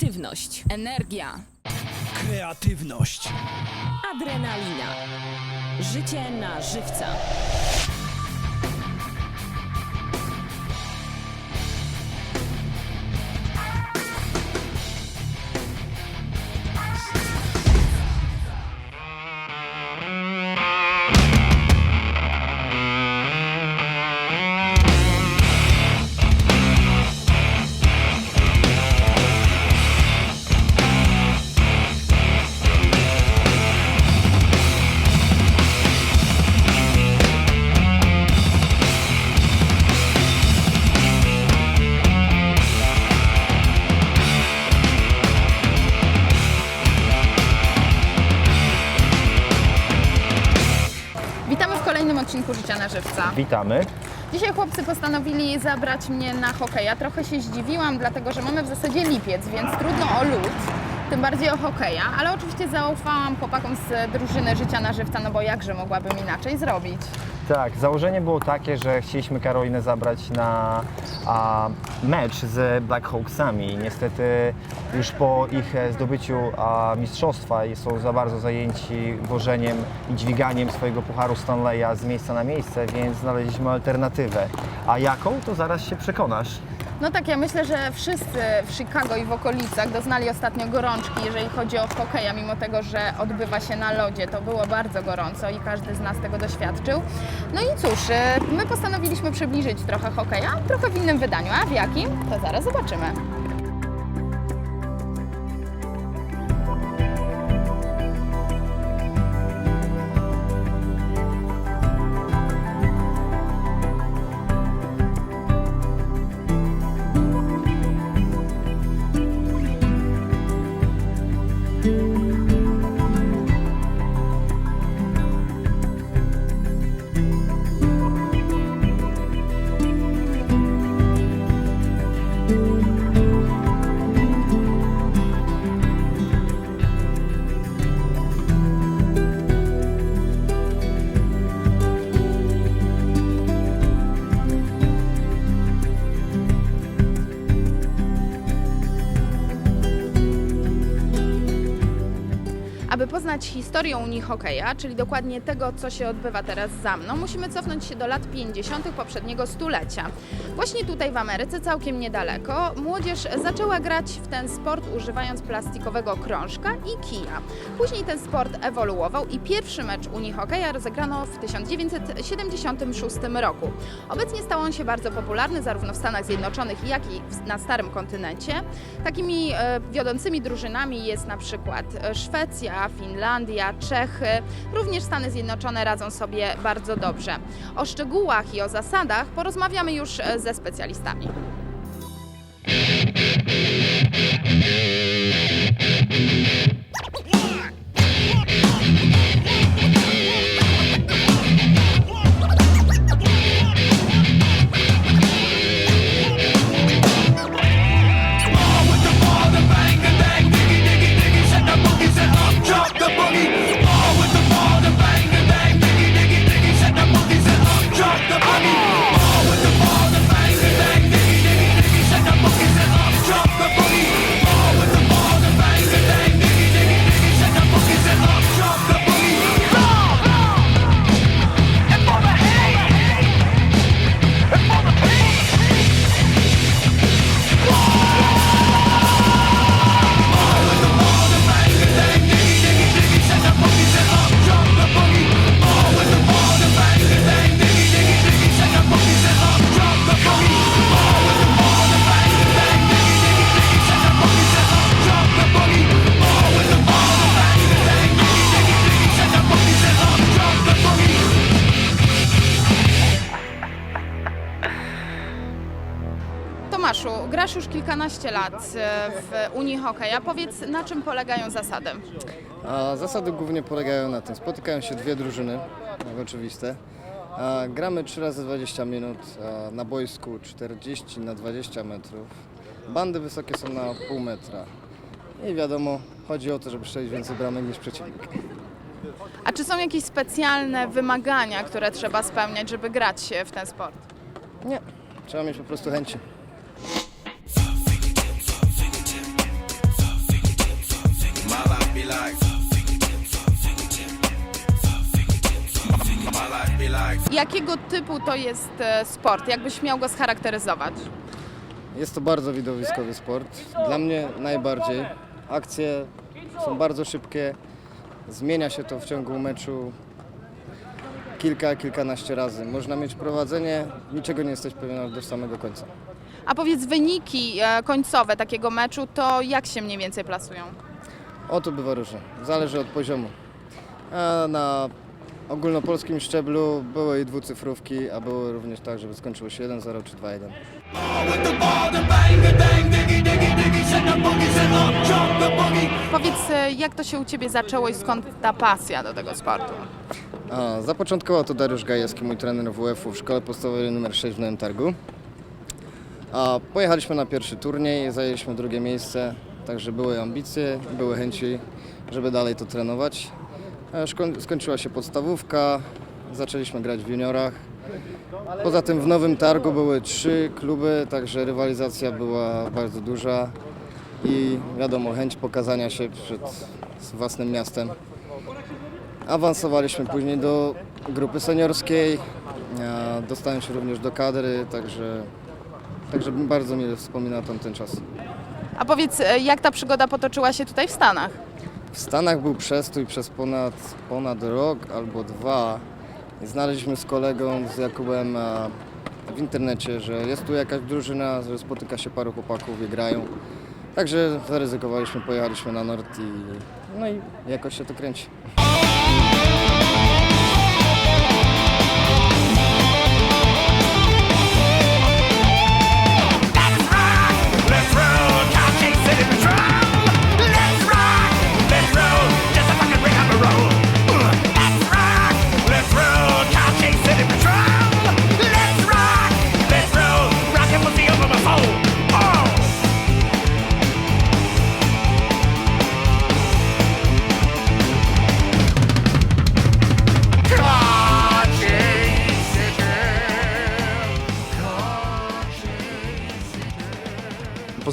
aktywność, energia, Kreatywność. adrenalina. Życie na żywca. Witamy. Dzisiaj chłopcy postanowili zabrać mnie na hokeja. Trochę się zdziwiłam, dlatego że mamy w zasadzie lipiec, więc trudno o lód, tym bardziej o hokeja, ale oczywiście zaufałam chłopakom z drużyny Życia na Żywca, no bo jakże mogłabym inaczej zrobić. Tak, założenie było takie, że chcieliśmy Karolinę zabrać na a, mecz z Black Hawksami. Niestety już po ich e, zdobyciu a, mistrzostwa są za bardzo zajęci wożeniem i dźwiganiem swojego pucharu Stanleya z miejsca na miejsce, więc znaleźliśmy alternatywę. A jaką, to zaraz się przekonasz. No tak, ja myślę, że wszyscy w Chicago i w okolicach doznali ostatnio gorączki, jeżeli chodzi o hokeja, mimo tego, że odbywa się na lodzie. To było bardzo gorąco i każdy z nas tego doświadczył. No i cóż, y, my postanowiliśmy przybliżyć trochę hokeja, trochę w innym wydaniu, a w jakim? To zaraz zobaczymy. Aby poznać historię Unii Hokeja, czyli dokładnie tego, co się odbywa teraz za mną, musimy cofnąć się do lat 50. poprzedniego stulecia. Właśnie tutaj w Ameryce, całkiem niedaleko, młodzież zaczęła grać w ten sport używając plastikowego krążka i kija. Później ten sport ewoluował i pierwszy mecz Unii Hokeja rozegrano w 1976 roku. Obecnie stał on się bardzo popularny zarówno w Stanach Zjednoczonych, jak i na Starym Kontynencie. Takimi e, wiodącymi drużynami jest na przykład e, Szwecja, Finlandia, Czechy. Również Stany Zjednoczone radzą sobie bardzo dobrze. O szczegółach i o zasadach porozmawiamy już e, ze specjalistami. Tomaszu, grasz już kilkanaście lat e, w Unii Hokeja. Powiedz, na czym polegają zasady? A zasady głównie polegają na tym. Spotykają się dwie drużyny, jak oczywiste. A gramy 3 razy 20 minut, a na boisku 40 na 20 metrów. Bandy wysokie są na pół metra. I wiadomo, chodzi o to, żeby strzelić więcej bramek niż przeciwnik. A czy są jakieś specjalne wymagania, które trzeba spełniać, żeby grać w ten sport? Nie, trzeba mieć po prostu chęci. Jakiego typu to jest e, sport? Jakbyś miał go scharakteryzować? Jest to bardzo widowiskowy sport. Dla mnie najbardziej. Akcje są bardzo szybkie. Zmienia się to w ciągu meczu kilka, kilkanaście razy. Można mieć prowadzenie, niczego nie jesteś pewien aż do samego końca. A powiedz wyniki e, końcowe takiego meczu, to jak się mniej więcej plasują? O, to bywa różnie. Zależy od poziomu. A na ogólnopolskim szczeblu były i dwucyfrówki, a było również tak, żeby skończyło się 1-0 czy 2-1. Powiedz, e, jak to się u Ciebie zaczęło i skąd ta pasja do tego sportu? A, zapoczątkował to Dariusz Gajewski, mój trener WF-u w szkole podstawowej nr 6 w Nowym Targu. A pojechaliśmy na pierwszy turniej, zajęliśmy drugie miejsce, także były ambicje, były chęci, żeby dalej to trenować. Szko- skończyła się podstawówka, zaczęliśmy grać w juniorach. Poza tym w Nowym Targu były trzy kluby, także rywalizacja była bardzo duża i wiadomo, chęć pokazania się przed własnym miastem. Awansowaliśmy później do grupy seniorskiej, a, dostałem się również do kadry, także, także bardzo mile wspominam tamten czas. A powiedz, e, jak ta przygoda potoczyła się tutaj w Stanach? W Stanach był przestój przez ponad, ponad rok albo dwa. I znaleźliśmy z kolegą, z Jakubem w internecie, że jest tu jakaś drużyna, że spotyka się paru chłopaków i grają. Także zaryzykowaliśmy, pojechaliśmy na nord i no i jakoś się to kręci.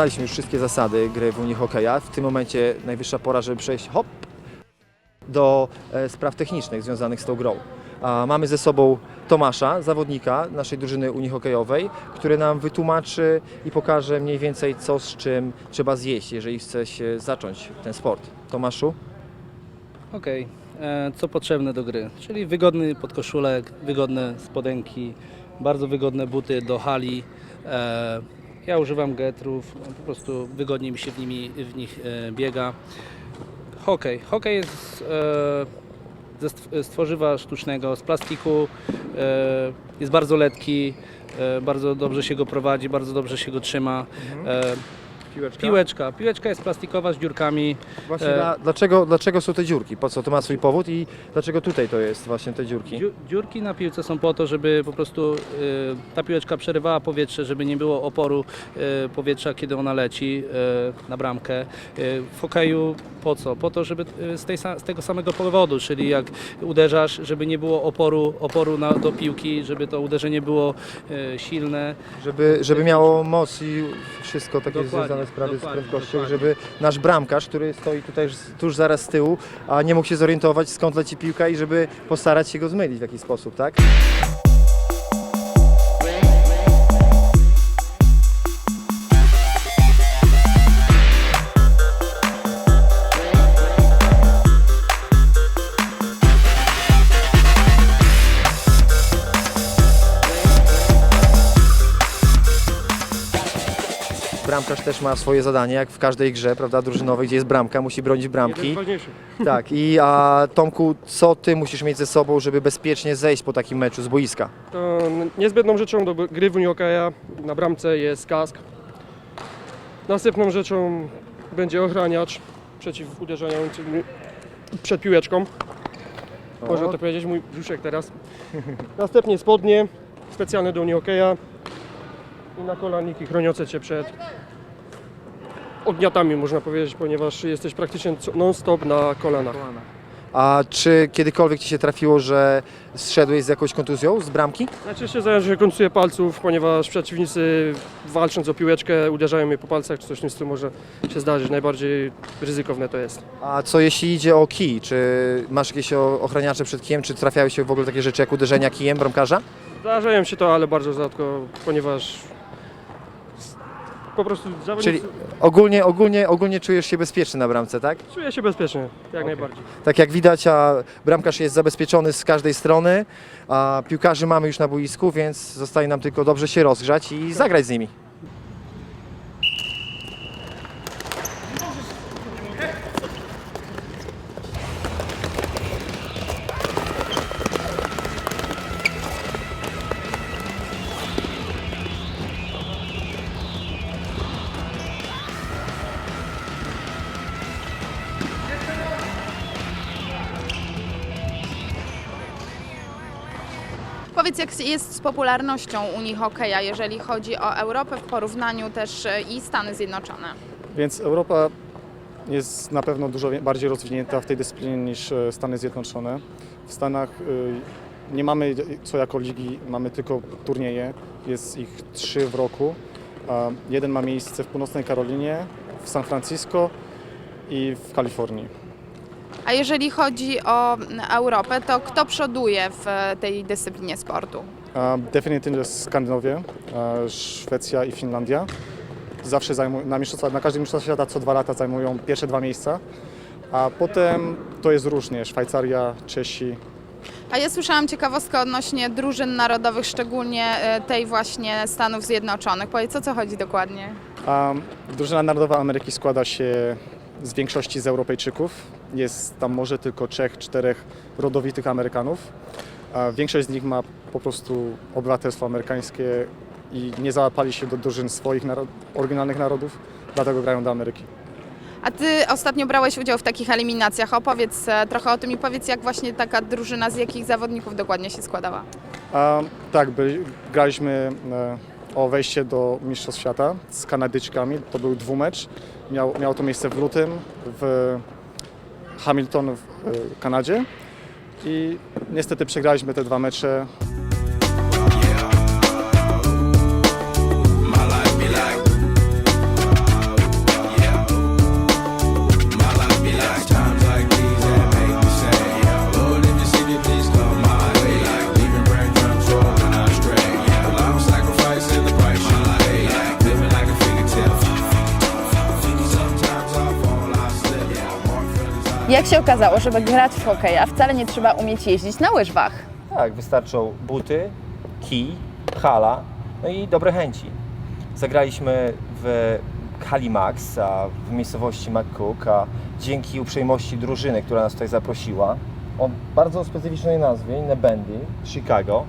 Poznaliśmy już wszystkie zasady gry w Unii Hokeja. W tym momencie najwyższa pora, żeby przejść hop do e, spraw technicznych związanych z tą grą. Mamy ze sobą Tomasza, zawodnika naszej drużyny Unii Hokejowej, który nam wytłumaczy i pokaże mniej więcej co z czym trzeba zjeść, jeżeli chce się zacząć ten sport. Tomaszu? Okej, e, co potrzebne do gry? Czyli wygodny podkoszulek, wygodne spodenki, bardzo wygodne buty do hali. E, Ja używam getrów, po prostu wygodnie mi się w, nimi, w nich e, biega. Hokej. Hokej jest e, ze stw- z tworzywa sztucznego, z plastiku, e, jest bardzo lekki, e, bardzo dobrze się go prowadzi, bardzo dobrze się go trzyma. E, Piłeczka. Piłeczka. Piłeczka jest plastikowa z dziurkami. Właśnie E, dla, dlaczego, dlaczego są te dziurki? Po co? To ma swój powód i dlaczego tutaj to jest właśnie te dziurki? Dziu- Dziurki na piłce są po to, żeby po prostu y, ta piłeczka przerywała powietrze, żeby nie było oporu y, powietrza, kiedy ona leci y, na bramkę. Y, w hokeju po co? Po to, żeby y, z, tej, sa- z tego samego powodu, czyli jak uderzasz, żeby nie było oporu, oporu na, do piłki, żeby to uderzenie było y, silne. Żeby, żeby miało moc i wszystko takie Dokładnie, związane sprawy z dokładnie, prędkością, dokładnie. żeby nasz bramkarz, który stoi tutaj tuż zaraz z tyłu, a nie mógł się zorientować skąd leci piłka i żeby postarać się go zmylić w jakiś sposób, tak? Bramkarz też ma swoje zadanie, jak w każdej grze, prawda, drużynowej, gdzie jest bramka, musi bronić bramki. Tak, i a Tomku, co ty musisz mieć ze sobą, żeby bezpiecznie zejść po takim meczu z boiska? To niezbędną rzeczą do gry w Unii Hokeja na bramce jest kask. Następną rzeczą będzie ochraniacz przeciwuderzający przed piłeczką. Można to powiedzieć, mój brzuszek teraz. Następnie spodnie specjalne do Unii Hokeja i nakolaniki chroniące Cię przed ogniatami, można powiedzieć, ponieważ jesteś praktycznie non-stop na kolanach. A czy kiedykolwiek Ci się trafiło, że zszedłeś z jakąś kontuzją z bramki? Najczęściej zdarzam się, że końcuję palców, ponieważ przeciwnicy walcząc o piłeczkę uderzają mnie po palcach, czy coś w tym stylu może się zdarzyć. Najbardziej ryzykowne to jest. A co jeśli idzie o kij? Czy masz jakieś o- ochraniacze przed kijem? Czy trafiały się w ogóle takie rzeczy jak uderzenia kijem bramkarza? Zdarzają się to, ale bardzo rzadko, ponieważ po prostu zawodnicy... Czyli ogólnie, ogólnie, ogólnie czujesz się bezpieczny na bramce, tak? Czuję się bezpiecznie, jak najbardziej. Tak jak widać, a bramkarz jest zabezpieczony z każdej strony, a piłkarzy mamy już na boisku, więc zostaje nam tylko dobrze się rozgrzać i zagrać z nimi. Jak jest z popularnością Unii Hokeja, jeżeli chodzi o Europę w porównaniu też e, i Stany Zjednoczone? Więc Europa jest na pewno dużo bardziej rozwinięta w tej dyscyplinie niż e, Stany Zjednoczone. W Stanach y, nie mamy co jako ligi, mamy tylko turnieje, jest ich trzy w roku. Jeden ma miejsce w północnej Karolinie, w San Francisco i w Kalifornii. A jeżeli chodzi o Europę, to kto przoduje w e, tej dyscyplinie sportu? Definitywnie Skandynawia, a Szwecja i Finlandia. Zawsze zajmują, na, na każdym mistrzostwie świata co dwa lata zajmują pierwsze dwa miejsca. A potem to jest różnie, Szwajcaria, Czesi, A ja słyszałam ciekawostkę odnośnie drużyn narodowych, szczególnie e, tej właśnie Stanów Zjednoczonych. Powiedz, o co chodzi dokładnie? Drużyna narodowa Ameryki składa się z większości z Europejczyków. Jest tam może tylko trzech, czterech rodowitych Amerykanów. A większość z nich ma po prostu obywatelstwo amerykańskie i nie załapali się do drużyn swoich narod- oryginalnych narodów, dlatego grają do Ameryki. A ty ostatnio brałeś udział w takich eliminacjach. Opowiedz e, trochę o tym i powiedz, jak właśnie taka drużyna, z jakich zawodników dokładnie się składała. A, tak, byli, graliśmy e, o wejście do Mistrzostw Świata z Kanadyczkami. To był dwumecz. Miał, miało to miejsce w lutym w Hamilton w e, Kanadzie. I niestety przegraliśmy te dwa mecze. Jak się okazało, żeby grać w hokeja, wcale nie trzeba umieć jeździć na łyżwach. Tak, wystarczą buty, kij, hala, no i dobre chęci. Zagraliśmy w hali Max, a w miejscowości McCook, a dzięki uprzejmości drużyny, która nas tutaj zaprosiła, o bardzo specyficznej nazwie, Nebendy, Chicago,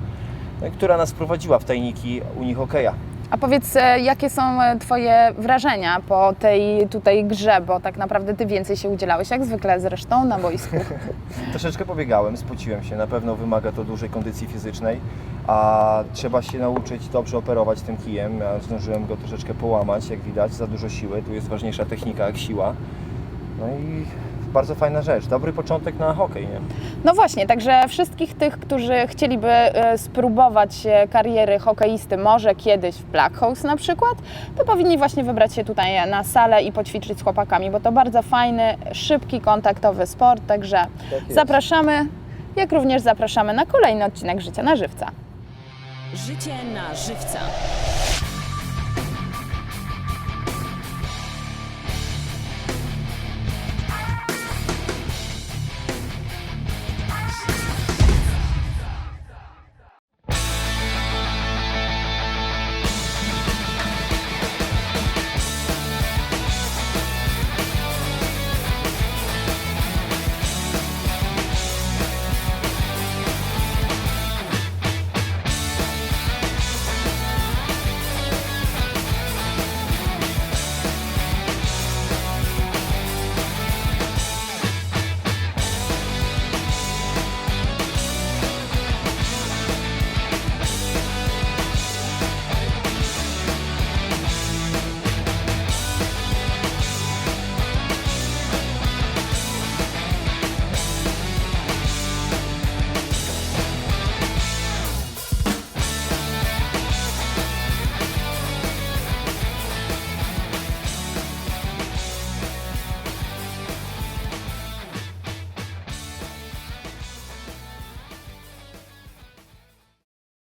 no która nas prowadziła w tajniki Unii Hokeja. A powiedz, e, jakie są e, Twoje wrażenia po tej tutaj grze, bo tak naprawdę Ty więcej się udzielałeś, jak zwykle zresztą, na boisku. Troszeczkę pobiegałem, spociłem się, na pewno wymaga to dużej kondycji fizycznej, a trzeba się nauczyć dobrze operować tym kijem. Ja zdążyłem go troszeczkę połamać, jak widać, za dużo siły, tu jest ważniejsza technika jak siła. No i bardzo fajna rzecz, dobry początek na hokej, nie? No właśnie, także wszystkich tych, którzy chcieliby e, spróbować e, kariery hokeisty może kiedyś w Black Hawks na przykład, to powinni właśnie wybrać się tutaj na salę i poćwiczyć z chłopakami, bo to bardzo fajny, szybki, kontaktowy sport, także jest. zapraszamy, jak również zapraszamy na kolejny odcinek Życia na Żywca. Życie na żywca.